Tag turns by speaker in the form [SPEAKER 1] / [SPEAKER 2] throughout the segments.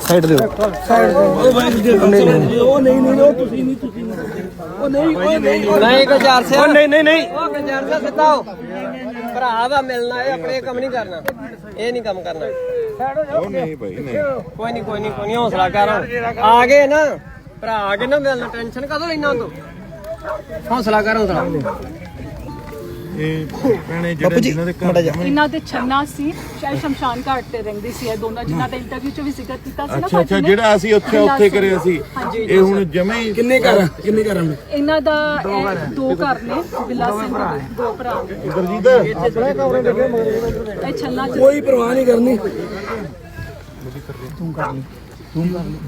[SPEAKER 1] Side ਦਿਓ
[SPEAKER 2] ਉਹ ਨਹੀਂ ਨਹੀਂ ਉਹ ਤੁਸੀਂ ਨਹੀਂ ਤੁਸੀਂ ਨਹੀਂ। ਉਹ ਨਹੀਂ ਉਹ ਨਹੀਂ
[SPEAKER 3] ਨਹੀਂ ਗੁਜ਼ਾਰ ਸੇ
[SPEAKER 1] ਉਹ ਨਹੀਂ ਨਹੀਂ ਨਹੀਂ
[SPEAKER 3] ਉਹ ਗੁਜ਼ਾਰ ਸੇ ਸਿੱਧਾ ਹੋ ਭਰਾ ਦਾ ਮਿਲਣਾ ਹੈ ਆਪਣੇ ਕੰਮ ਨਹੀਂ ਕਰਨਾ। ਇਹ ਨਹੀਂ ਕੰਮ ਕਰਨਾ।
[SPEAKER 4] ਉਹ ਨਹੀਂ ਭਾਈ ਨਹੀਂ।
[SPEAKER 3] ਕੋਈ ਨਹੀਂ ਕੋਈ ਨਹੀਂ ਕੋਈ ਨਹੀਂ ਹੌਸਲਾ ਕਰ। ਆ ਗਏ ਨਾ। ਭਰਾ ਆ ਗਏ ਨਾ ਮਿਲਣਾ ਟੈਨਸ਼ਨ ਕਦੋਂ ਲੈਣਾ ਤੂੰ? ਹੌਸਲਾ ਕਰ ਹੌਸਲਾ
[SPEAKER 4] ਇਹ ਭੈਣੇ ਜਿਹੜੇ ਜਿਨ੍ਹਾਂ ਦੇ ਘਰ
[SPEAKER 5] ਇਹਨਾਂ ਦੇ ਛੰਨਾ ਸੀ ਸ਼ਾਇਦ ਸ਼ਮਸ਼ਾਨ ਘਾਟ ਤੇ ਰਹਿੰਦੀ ਸੀ ਇਹ ਦੋਨਾਂ ਜਿਨ੍ਹਾਂ ਦਾ ਇੰਟਰਵਿਊ ਚ ਵੀ ਜ਼ਿਕਰ ਕੀਤਾ ਸੀ ਨਾ
[SPEAKER 4] ਅੱਛਾ ਅੱਛਾ। ਜਿਹੜਾ ਅਸੀਂ ਉੱਥੇ ਉੱਥੇ ਕਰਿਆ ਸੀ। ਇਹ ਹੁਣ ਜਮੇ ਹੀ
[SPEAKER 2] ਕਿੰਨੇ ਘਰ? ਕਿੰਨੇ ਘਰ ਹਨ
[SPEAKER 5] ਇਹਨਾਂ ਦਾ ਦੋ ਘਰ ਨੇ ਬਿੱਲਾ ਸਿੰਘ ਦੇ ਦੋ ਭਰਾ।
[SPEAKER 4] ਗੁਰਜੀਤ
[SPEAKER 5] ਇਹ ਛੰਨਾ ਚ
[SPEAKER 2] ਕੋਈ ਪਰਵਾਹ ਨਹੀਂ ਕਰਨੀ।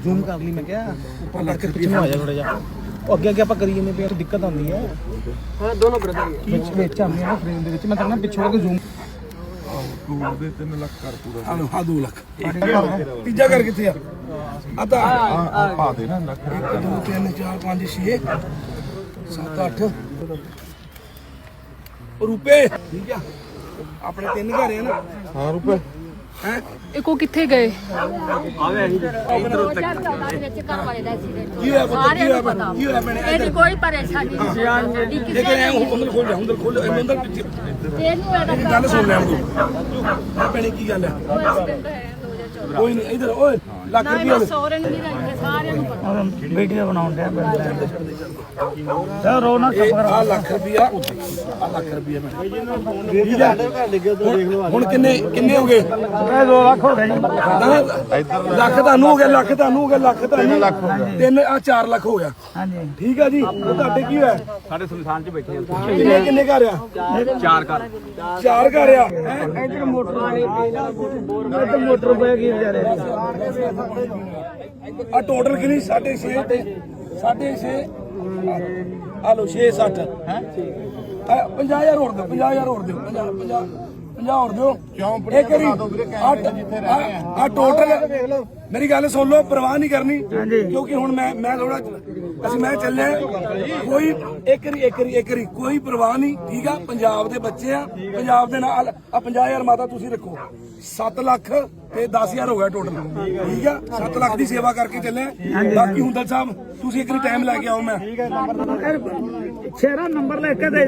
[SPEAKER 1] ਜ਼ੂਮ ਕਰ ਲਈ। ਮੈਂ ਕਿਹਾ। ਉੱਪਰ ਕਰਕੇ ਪਿੱਛੇ ਨੂੰ ਆ ਜਾ ਥੋੜਾ ਜਿਹਾ। ਉਹ ਅੱਗੇ ਅੱਗੇ ਆਪਾਂ ਕਰੀ ਜਾਂਦੇ ਪਏ ਦਿੱਕਤ ਆਉਂਦੀ ਹੈ।
[SPEAKER 3] ਹਾਂ ਦੋਨੋਂ ਬ੍ਰਦਰ
[SPEAKER 1] ਵਿੱਚ ਵਿੱਚ ਆਉਂਦੀ ਹੈ ਨਾ ਫਰੇਮ ਦੇ ਵਿੱਚ। ਮੈਂ ਤਾਂ ਪਿੱਛੋਂ ਆ ਕੇ ਜ਼ੂਮ
[SPEAKER 4] ਟੂਰ ਦੇ 3 ਲੱਖ ਕਰ ਪੂਰਾ।
[SPEAKER 2] ਆ ਲਓ ਆ 2 ਲੱਖ। ਤੀਜਾ ਘਰ ਕਿੱਥੇ ਆ? ਆ ਤਾਂ
[SPEAKER 4] ਆ ਪਾ ਦੇ ਨਾ ਲੱਖ
[SPEAKER 2] 2 3 4 5 6 7 8 ਰੁਪਏ। ਠੀਕ ਆ। ਆਪਣੇ ਤਿੰਨ ਘਰ ਆ ਨਾ।
[SPEAKER 4] ਹਾਂ ਰੁਪਏ।
[SPEAKER 2] ਹੈ
[SPEAKER 5] ਇਹ ਕੋ ਕਿੱਥੇ ਗਏ?
[SPEAKER 2] ਕੀ ਹੋਇਆ ਪੁੱਤ? ਕੀ ਹੋਇਆ ਭੈਣੇ? ਕੀ ਹੋਇਆ ਭੈਣੇ
[SPEAKER 6] ਇਹਦੀ ਕੋਈ ਪਰੇਸ਼ਾਨੀ ਨਹੀਂ।
[SPEAKER 2] ਇਹ ਕਿ ਐ ਅੰਦਰ ਖੋਲ ਜਾ ਅੰਦਰ ਖੋਲ ਜਾ ਅੰਦਰ ਪਿੱਛੇ।
[SPEAKER 6] ਇਹਨੂੰ
[SPEAKER 2] ਗੱਲ ਸੁਣ ਲੈ ਤੂੰ। ਆ ਭੈਣੇ ਕੀ ਗੱਲ ਹੈ? ਕੋਈ ਨਹੀਂ ਇਧਰ ਓਏ ਲੱਖ
[SPEAKER 6] ਨਾ
[SPEAKER 2] ਰੁਪਏ
[SPEAKER 6] ਨਹੀਂ ਰਹਿੰਦੇ ਸਾਰਿਆਂ ਨੂੰ ਪਤਾ।
[SPEAKER 1] ਵੀਡੀਓ ਬਣਾਉਣ ਡਿਆ ਚਲ ਰੋ ਨਾ
[SPEAKER 2] ਇਹ ਆ ਲੱਖ ਰੁਪਿਆ ਆ ਲੱਖ ਰੁਪਿਆ ਮੈਂ ਹੁਣ ਕਿੰਨੇ ਕਿੰਨੇ ਹੋ ਗਏ?
[SPEAKER 1] ਇਹ 2 ਲੱਖ ਹੋ ਗਏ ਜੀ।
[SPEAKER 2] ਲੱਖ ਤੁਹਾਨੂੰ ਹੋ ਗਿਆ ਲੱਖ ਤੁਹਾਨੂੰ ਹੋ ਗਿਆ ਲੱਖ ਤੁਹਾਨੂੰ। ਲੱਖ ਹੋ ਗਿਆ। ਤਿੰਨ ਆ 4 ਲੱਖ ਹੋ ਗਿਆ।
[SPEAKER 1] ਹਾਂਜੀ।
[SPEAKER 2] ਠੀਕ ਆ ਜੀ ਉਹ ਤੁਹਾਡੇ ਕੀ ਹੋਇਆ?
[SPEAKER 1] ਸਾਡੇ ਸੁਨਸਾਨ ਚ ਬੈਠੇ
[SPEAKER 2] ਕਿੰਨੇ ਕਿੰਨੇ ਘਰ ਆ?
[SPEAKER 1] ਚਾਰ ਕਰ
[SPEAKER 2] ਚਾਰ ਘਰ ਆ ਹੈਂ?
[SPEAKER 1] ਇੱਧਰ ਮੋਟਰ ਇੱਧਰ ਮੋਟਰ ਪੈ ਗਈ। ਵਿਚਾਰੇ
[SPEAKER 2] ਆ ਟੋਟਲ ਕਿੰਨੀ? 6.5 ਤੇ 6.5 ਆ ਲੋ 6 60 ਹੈ? 50000 ਹੋਰ ਦਿਓ 50000 ਹੋਰ ਦਿਓ 50 50 50 ਹੋਰ ਦਿਓ।
[SPEAKER 4] ਕਿਉਂ
[SPEAKER 2] ਇਹ ਕਰੀ ਆ। ਟੋਟਲ ਮੇਰੀ ਗੱਲ ਸੁਣ ਲਓ ਪਰਵਾਹ ਨਹੀਂ ਕਰਨੀ ਕਿਉਂਕਿ ਹੁਣ ਮੈਂ ਮੈਂ ਥੋੜਾ ਅਸੀਂ ਮੈਂ ਚੱਲਿਆ। ਕੋਈ ਇੱਕ ਰੀ ਇੱਕ ਰੀ ਇੱਕ ਰੀ ਕੋਈ ਪਰਵਾਹ ਨਹੀਂ ਠੀਕ ਆ? ਪੰਜਾਬ ਦੇ ਬੱਚੇ ਆ ਪੰਜਾਬ ਦੇ ਨਾਲ ਆ 50000 ਮਾਤਾ ਤੁਸੀਂ ਰੱਖੋ। 7 ਲੱਖ ਤੇ 10000 ਹੋ ਗਿਆ ਟੋਟਲ ਠੀਕ ਆ? 7 ਲੱਖ ਦੀ ਸੇਵਾ ਕਰਕੇ ਚੱਲੇ ਬਾਕੀ ਹੁੰਦਲ ਸਾਹਿਬ, ਤੁਸੀਂ ਇੱਕ ਰੀ ਟਾਈਮ ਲੈ ਕੇ ਆਓ ਮੈਂ।
[SPEAKER 1] ਸ਼ੇਰਾ ਨੰਬਰ ਲੈ ਕੇ ਦੇ